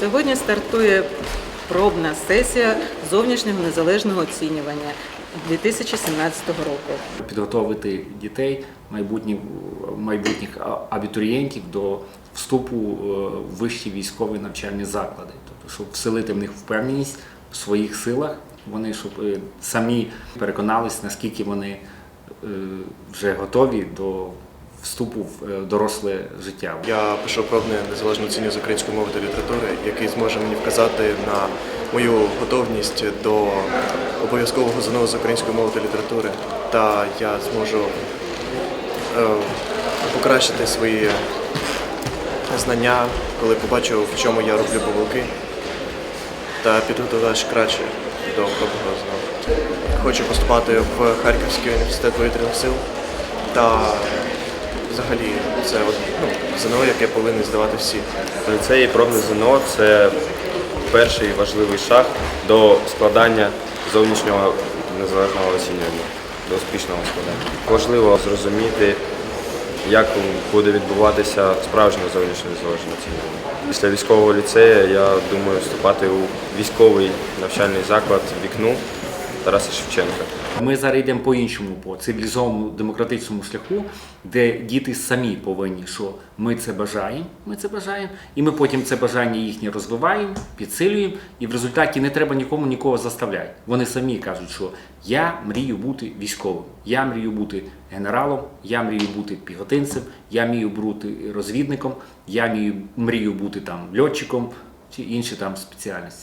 Сьогодні стартує пробна сесія зовнішнього незалежного оцінювання 2017 року. Підготовити дітей, майбутніх майбутніх абітурієнтів до вступу е, в вищі військові навчальні заклади, тобто щоб вселити в них впевненість в своїх силах. Вони щоб е, самі переконались, наскільки вони е, вже готові до вступу в е, доросле життя. Я пишу пробне незалежне оцінювання з української мови та літератури, який зможе мені вказати на мою готовність до обов'язкового ЗНО з української мови та літератури. Та я зможу е, покращити свої знання, коли побачу, в чому я роблю помилки, та підготуватися краще до пробного ЗНО. Хочу поступати в Харківський університет повітряних сил та взагалі це от, ну, ЗНО, яке повинні здавати всі. Ліцей і пробне ЗНО це перший важливий шаг до складання зовнішнього незалежного оцінювання, до успішного складання. Важливо зрозуміти, як буде відбуватися справжнє зовнішнє незалежне оцінювання. Після військового ліцею я думаю вступати у військовий навчальний заклад вікну Тараса Шевченка. Ми зараз йдемо по іншому, по цивілізованому демократичному шляху, де діти самі повинні, що ми це бажаємо, ми це бажаємо, і ми потім це бажання їхнє розвиваємо, підсилюємо, і в результаті не треба нікому нікого заставляти. Вони самі кажуть, що я мрію бути військовим, я мрію бути генералом, я мрію бути піхотинцем, я мрію бути розвідником, я мрію бути там льотчиком чи інші там спеціальності.